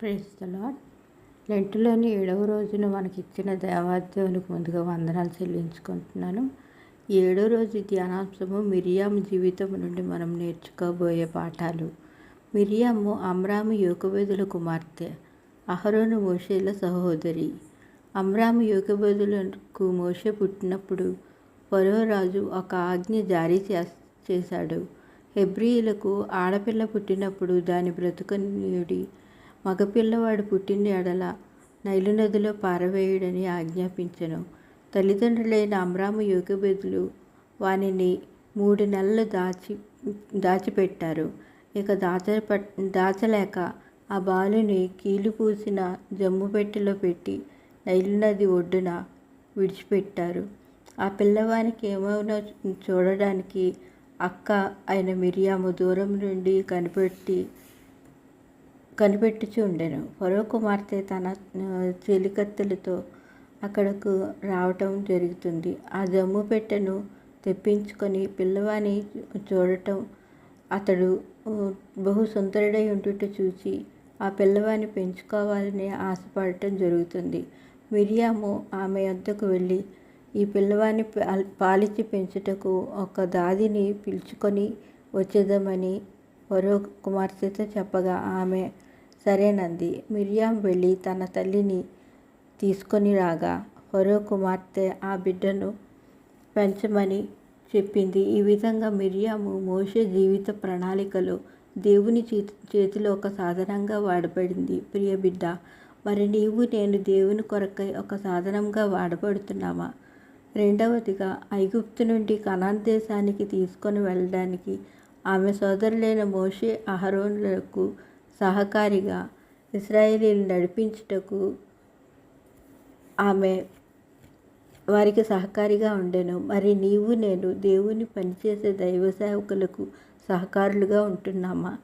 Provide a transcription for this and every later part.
ప్రేస్తలా లెంటులోని ఏడవ రోజున మనకి ఇచ్చిన దేవాదేవునికి ముందుగా వందనాలు చెల్లించుకుంటున్నాను. ఏడో రోజు ధ్యానాంశము మిరియాము జీవితం నుండి మనం నేర్చుకోబోయే పాఠాలు. మిరియాము అమ్రాము యోగవేదుల కుమార్తె అహరోను మోషేల సహోదరి. అమ్రాము యోగవేదులకు మోషే పుట్టినప్పుడు పరో రాజు ఒక ఆజ్ఞ జారీ చేశాడు. హెబ్రియులకు ఆడపిల్ల పుట్టినప్పుడు దాని బ్రతుకనీయుడి మగపిల్లవాడు పుట్టిన ఎడల నైలు నదిలో పారవేయుడని ఆజ్ఞాపించను. తల్లిదండ్రులైన అమ్రాము యోగబెదులు వానిని మూడు నెలలు దాచి దాచిపెట్టారు. ఇక దాచ దాచలేక ఆ బాలుని కీలు పూసిన జమ్ము పెట్టెలో పెట్టి నైలు నది ఒడ్డున విడిచిపెట్టారు. ఆ పిల్లవానికి ఏమైనా చూడడానికి అక్క అయిన మిరియాము దూరం నుండి కనిపెట్టి కనిపెట్టుచు ఉండెను. ఫరో కుమార్తె తన చెలికత్తెలతో అక్కడకు రావటం జరుగుతుంది. ఆ జమ్ము పెట్టెను తెప్పించుకొని పిల్లవాని చూడటం అతడు బహు సుందరుడై ఉంటుట చూసి ఆ పిల్లవాని పెంచుకోవాలని ఆశపడటం జరుగుతుంది. మిరియాము ఆమె వద్దకు వెళ్ళి ఈ పిల్లవాని పాలిచ్చి పెంచుటకు ఒక దాదిని పిలుచుకొని వచ్చేదామని పరో కుమార్తెతో చెప్పగా ఆమె సరేనంది మిరియాం వెళ్ళి తన తల్లిని తీసుకొని రాగా హరో కుమార్తె ఆ బిడ్డను పెంచమని చెప్పింది. ఈ విధంగా మిరియాము మోషే జీవిత ప్రణాళికలో దేవుని చేతిలో ఒక సాధనంగా వాడబడింది. ప్రియ బిడ్డ మరి నీవు నేను దేవుని కొరకై ఒక సాధనంగా వాడబడుతున్నామా? రెండవదిగా ఐగుప్తు నుండి కనాన్ దేశానికి తీసుకొని వెళ్ళడానికి ఆమె సోదరులైన మోషే అహరోన్లకు సహకారిగా ఇస్రాయేలీని నడిపించుటకు ఆమె వారికి సహకారిగా ఉండెను. మరి నీవు నేను దేవుని పనిచేసే దైవ సేవకులకు సహకారులుగా ఉంటున్నామా?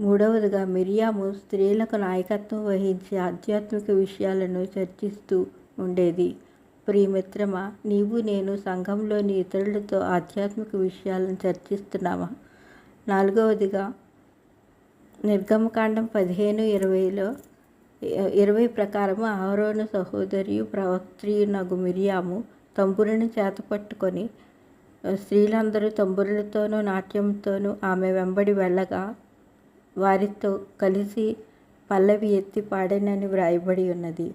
మూడవదిగా మిరియాము స్త్రీలకు నాయకత్వం వహించి ఆధ్యాత్మిక విషయాలను చర్చిస్తూ ఉండేది. ప్రియమిత్రమా నీవు నేను సంఘంలోని ఇతరులతో ఆధ్యాత్మిక విషయాలను చర్చిస్తున్నామా? నాలుగవదిగా నిర్గమకాండం పదిహేను ఇరవైలో ఇరవై ప్రకారము ఆహరోను సహోదరియు ప్రవక్త్రియునగు మిరియాము తంబురిని చేతపట్టుకొని స్త్రీలందరూ తంబురులతోనూ నాట్యంతోనూ ఆమె వెంబడి వెళ్ళగా వారితో కలిసి పల్లవి ఎత్తి పాడేనని వ్రాయబడి ఉన్నది.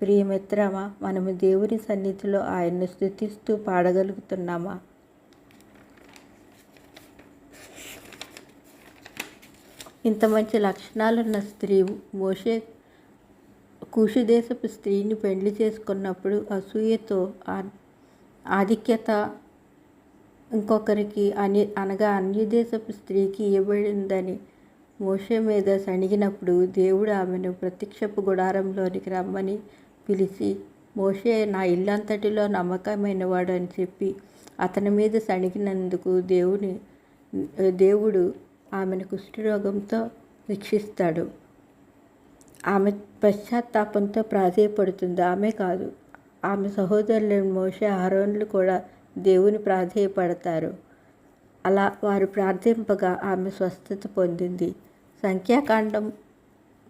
ప్రియమిత్రమా మనము దేవుని సన్నిధిలో ఆయన్ను స్థుతిస్తూ పాడగలుగుతున్నామా? ఇంత మంచి లక్షణాలున్న స్త్రీ మోషే కుషుదేశపు స్త్రీని పెళ్ళి చేసుకున్నప్పుడు అసూయతో ఆధిక్యత ఇంకొకరికి అని అనగా అన్యదేశపు స్త్రీకి ఇవ్వబడిందని మోషే మీద సణిగినప్పుడు దేవుడు ఆమెను ప్రత్యక్షపు గుడారంలోనికి రమ్మని పిలిచి మోషే నా ఇల్లంతటిలో నమ్మకమైనవాడు అని చెప్పి అతని మీద సణిగినందుకు దేవుని దేవుడు ఆమెను కుష్ఠరోగంతో శిక్షిస్తాడు. ఆమె పశ్చాత్తాపంతో ప్రాధేయపడుతుంది. ఆమె కాదు. ఆమె సహోదరులను మోసే ఆరోన్లు కూడా దేవుని ప్రాధేయపడతారు. అలా వారు ప్రార్థింపగా ఆమె స్వస్థత పొందింది. సంఖ్యాకాండం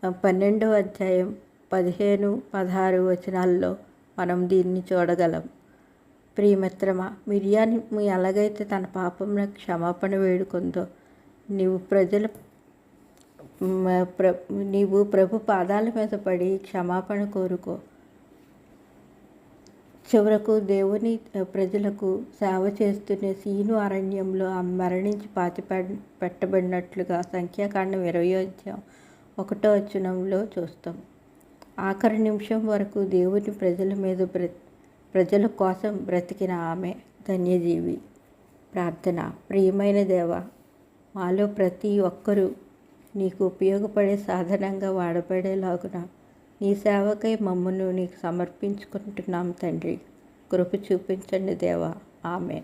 పన్నెండవ అధ్యాయం పదిహేను పదహారు వచనాల్లో మనం దీన్ని చూడగలం. ప్రియమిత్రమా మిర్యాని ఎలాగైతే తన పాపంలో క్షమాపణ వేడుకుందో నీవు ప్రజల ప్ర నీవు ప్రభు పాదాల మీద పడి క్షమాపణ కోరుకో. చివరకు దేవుని ప్రజలకు సేవ చేస్తున్న సీను అరణ్యంలో మరణించి పాతి పెట్టబడినట్లుగా సంఖ్యాకాండం ఇరవై అధ్యాయం ఒకటో వచనంలో చూస్తాం. ఆఖరి నిమిషం వరకు దేవుని ప్రజల మీద బ్ర ప్రజల కోసం బ్రతికిన ఆమె ధన్యజీవి. ప్రార్థన. ప్రియమైన దేవ మాలో ప్రతి ఒక్కరూ నీకు ఉపయోగపడే సాధనంగా వాడబడేలాగున నీ సేవకై మమ్మను నీకు సమర్పించుకుంటున్నాం తండ్రి. కృప చూపించండి దేవా. ఆమె